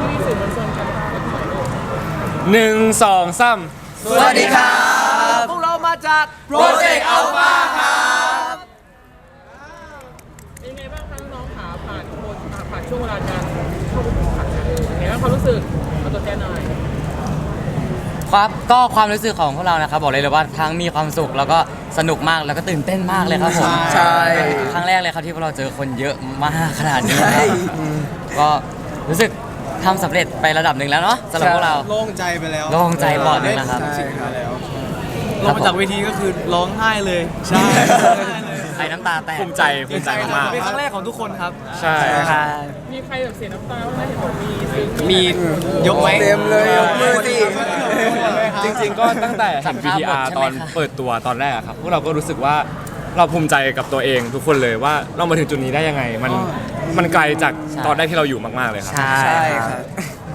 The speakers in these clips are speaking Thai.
ที่มีสื่อมวลชนกันค่ะหน่อยลูกหนึ่งสองสามสวัสดีครับ พวกเรามาจากโปรเจกต์อัลฟาครับเป็นยังไงบ้างคะน้องๆขาผ่านโคนอ่าผ่านช่วงเวลาการเข้าไปแข่งขันเออเป็นไงบ้างความรู้สึกเอาตัวแทนหน่อยครับก็ความรู้สึกของพวกเรานะครับบอกเลยเลยว่าทั้งมีความสุขแล้วก็สนุกมากแล้วก็ตื่นเต้นมากเลยครับผมใช่ ครั้งแรกเลยครับที่พวกเราเจอคนเยอะมากขนาดนี้นะครับก็รู้สึก ทำสำเร็จไประดับหนึ่งแล้วเนาะสำหรับพวกเรา โล่งใจไปแล้วโล่งใจปอดหนึ่งนะครับ ได้สิ่งมาแล้วลครังบมาจากเวทีก็คือร้องไห้เลยใช่ไอ้น้ำตาแตกภูมิใจภูมิใจมากเป็นครั้งแรกของทุกคนครับ ๆใช่ครับมีใครแบบเสียน้ำตาบ้างไหมเห็นบอกมีซึ้งมียกไหมเต็มเลยยกมือสิ จริงๆก็ตั้งแต่เห็น VTR ตอนเปิดตัวตอนแรกอะครับพวกเราก็รู้สึกว่า เราภูมิใจกับตัวเองทุกคนเลยว่าเรามาถึงจุดนี้ได้ยังไง มันมันไกลจากตอนแรกที่เราอยู่มาก ๆเลยครับ ใช่ใช่คครับรับ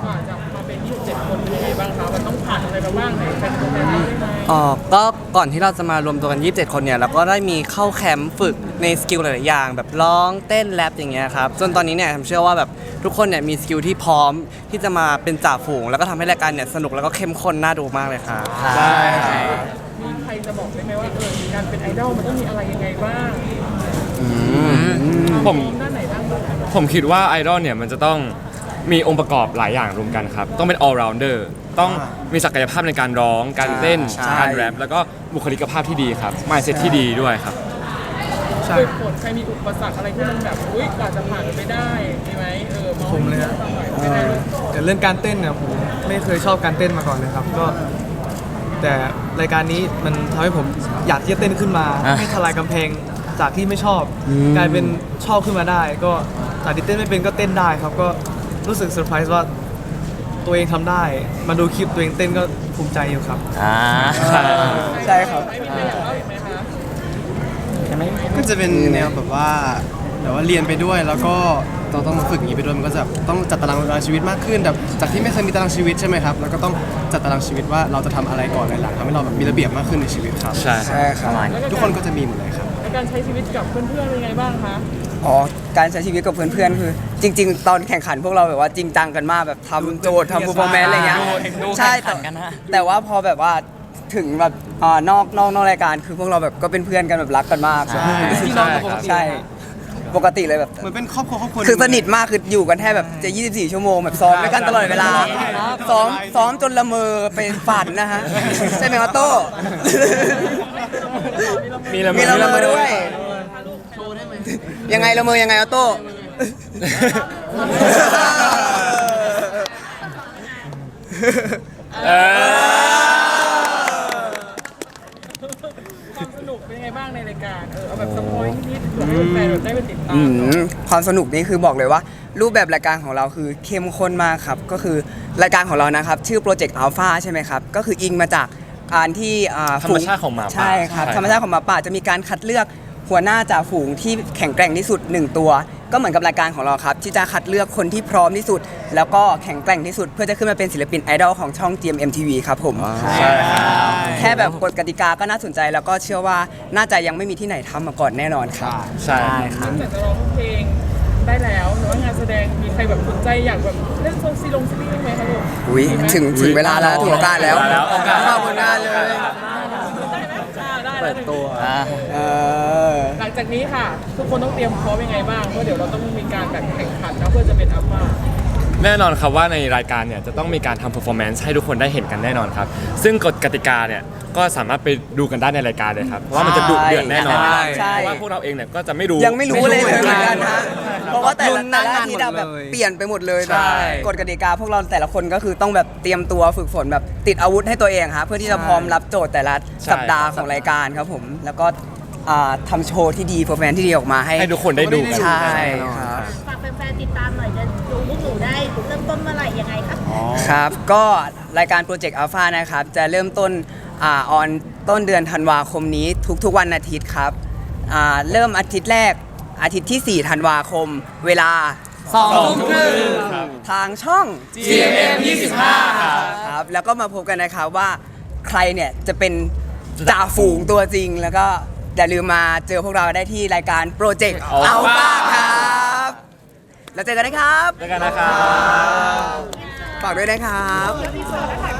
ผ่านจากมาเป็น27คนเป็นยังไงบ้างคะมันต้องผ่านอะไรมาบ้างไหนเป็นตัวแทนได้ไหมอ๋อก็ก่อนที่เราจะมารวมตัวกัน 27 คนเนี่ยเราก็ได้มีเข้าแคมป์ฝึกในสกิลหลาย ๆ อย่าง แบบร้องเต้นแรปอย่างเงี้ยครับจนตอนนี้เนี่ยผมเชื่อว่าแบบทุกคนเนี่ยมีสกิลที่พร้อมที่จะมาเป็นจ่าฝูง แล้วก็ทำให้รายการเนี่ยสนุกแล้วก็เข้มข้นน่าดูมากเลยครับ ใช่ มีใครจะบอกได้ไหมว่าเออการเป็นไอดอลมันต้องมีอะไรยังไงบ้างผมด้านไหนบ้างบ้างผมคิดว่าไอดอลเนี่ยมันจะต้องมีองค์ประกอบหลายอย่างรวมกันครับ ต้องเป็น all rounder ต้องมีศักยภาพในการร้อง การเต้น ใช่ การแรปแล้วก็บุคลิกภาพที่ดีครับ mindset ที่ดีด้วยครับ ใช่ฝึกฝนใครมีอุปสรรคอะไรที่มันแบบอุ้ยกว่าจะผ่านไปได้มีไหมเออมองผมเลยให้ฮะฟังหน่อยไม่ได้ลูกแต่เรื่องการเต้นเนี่ยผมไม่เคยชอบการเต้นมาก่อนเลยครับ ก็ แต่ รายการนี้มันทำให้ผมอยากที่จะเต้นขึ้นมาอะให้ทลายกำแพงจากที่ไม่ชอบกลายเป็นชอบขึ้นมาได้ ก็จากที่เต้นไม่เป็นก็เต้นได้ครับก็รู้สึกเซอร์ไพรส์ว่าตัวเองทำได้ มาดูคลิปตัวเองเต้นก็ภูมิใจอยู่ครับ อ่าใช่ครับไม่มีใครอยากเล่าอีกไหมคะก็จะเป็นแนวแบบว่าแบบว่าเรียนไปด้วยแล้วก็ ต้องต้องฝึกอย่างนี้ไปด้วยมันก็จะต้องจัดตารางเวลาชีวิตมากขึ้นแบบจากที่ไม่เคยมีตารางชีวิตใช่ไหมครับแล้วก็ต้องจัดตารางชีวิตว่าเราจะทำอะไรก่อนอะไรหลังทำให้เราแบบมีระเบียบมากขึ้นในชีวิตครับ ใช่ใช่คปรับระมาณแล้วก็ทุกคนก็จะมีหมดเลยครับในการใช้ชีวิตกับเพื่อนๆเป็นยังไงบ้างคะ อ๋อการใช้ชีวิตกับเพื่อนๆคือ จริง ๆ ตอนแข่งขันพวกเราแบบว่าจริงจังกันมากแบบทำโจทย์ทำ performance อะไรเงี้ยดูใช่แข่งขัแต่นกันนะแต่ว่าพอแบบว่าถึงแบบอ่านอกนอกนอกรายการคือพวกเราแบบก็เป็นเพื่อนกันแบบรักกันมากใช่ พี่น้องกับปกติ ใช่ ปกติเลยแบบ เหมือนเป็นครอบครัวครอบครัวคือสนิทมากคืออยู่กันแทบแบบจะ 24 ชั่วโมงแบบซ้อมด้วยกันตลอดเวลาซ้อมซ้อมจนละเมอไปฝันนะฮะใช่ไหมออโต้มีละเมมีอละเมอด้วยยังไงละเมอยังไงออโต้เออ ความสนุกเป็นยังไงบ้างในรายการเออเอาแบบสปอยนิดๆเผื่อให้แฟนๆแบบ ได้ไปติดตามอืมความสนุกนี่คือบอกเลยว่า รูปแบบรายการของเราคือเข้มข้นมากครับ ก็คือรายการของเรานะครับ ชื่อโปรเจกต์อัลฟาใช่ไหมครับ ก็คืออิงมาจากการที่อ่าธรรมชาติของหมาป่าใช่ครับใช่ ธรรมชาติของหมาป่าจะมีการคัดเลือกหัวหน้าจ่าฝูงที่แข็งแกร่งที่สุดหนึ่งตัว ก็เหมือนกับรายการของเราครับ ที่จะคัดเลือกคนที่พร้อมที่สุด แล้วก็แข็งแกร่งที่สุด เพื่อจะขึ้นมาเป็นศิลปินไอดอลของช่อง GMMTV ครับผมใช่ครับแค่แบบกฎกติกาก็น่าสนใจแล้วก็เชื่อว่าน่าจะยังไม่มีที่ไหนทำมาก่อนแน่นอนครับใช่ครับแต่จะร้องเพลงได้แล้วหรือว่างานแสดงมีใครแบบสนใจอยากแบบเล่นโซซีลงซีรีส์บ้างไหมคะลูกอุ้ยมีไหมถึงถึงเวลาแล้วถึงโอกาสแล้วถึงเวลาแล้วโอกาสเข้าผลงานเลย ได้ไหมอ่าได้ เปิดตัว อ่าเออ หลังจากนี้ค่ะ ทุกคนต้องเตรียมพร้อมยังไงบ้าง เพราะเดี๋ยวเราต้องมีการแบบแข่งขันนะเพื่อจะเป็นอัลฟาแน่นอนครับว่าในรายการเนี่ยจะต้องมีการทำ performance ให้ทุกคนได้เห็นกันแน่นอนครับ ซึ่งกฎกติกาเนี่ยก็สามารถไปดูกันได้ในรายการเลยครับเพราะว่ามันจะดุเดือดแน่นอนใช่ เพราะว่าพวกเราเองเนี่ยก็จะไม่รู้ยังไม่รู้เลยเลยเหมือนกันฮะ เพราะว่าแต่ลุ้ละนหน้าแต่ละงานอาทีหมดอะแบบเลยเปลี่ยนไปหมดเลยใช่แบบกฎกติกาพวกเราแต่ละคนก็คือต้องแบบเตรียมตัวฝึกฝนแบบติดอาวุธให้ตัวเองครับเพื่อที่จะพร้อมรับโจทย์แต่ละสัปดาห์ของรายการครับผม แล้วก็อ่าทำโชว์ที่ดีเ e อร์แมนที่ดีออกมาให้ ให้ทุกคนได้ดูกันใช่ครับ ฝากแฟนๆติดตามหน่อยจะดูพวกหนูได้เริ่มต้นเมื่อไหร่ยังไงครับ ครับ ก็รายการโปรเจกต์อัลฟานะครับ จะเริ่มต้นอ่าออนต้นเดือนธันวาคมนี้ทุกๆวันอาทิตย์ครับอ่าเริ่มอาทิตย์แรก อาทิตย์ที่ 4 ธันวาคม เวลา สองทุ่มครึ่งทางช่อง GMM 25ครับแล้วก็มาพบกันนะครับว่าใครเนี่ยจะเป็นจ่าฝูงตัวจริง แล้วก็อย่าลืมมาเจอพวกเราได้ที่รายการโปรเจกต์อัล Alpha ฟาครับแล้วเจอกันนะครับเจอกันนะครับ ฝากด้วยนะครับเดี๋ยวมีเสิร์ฟและถ่าย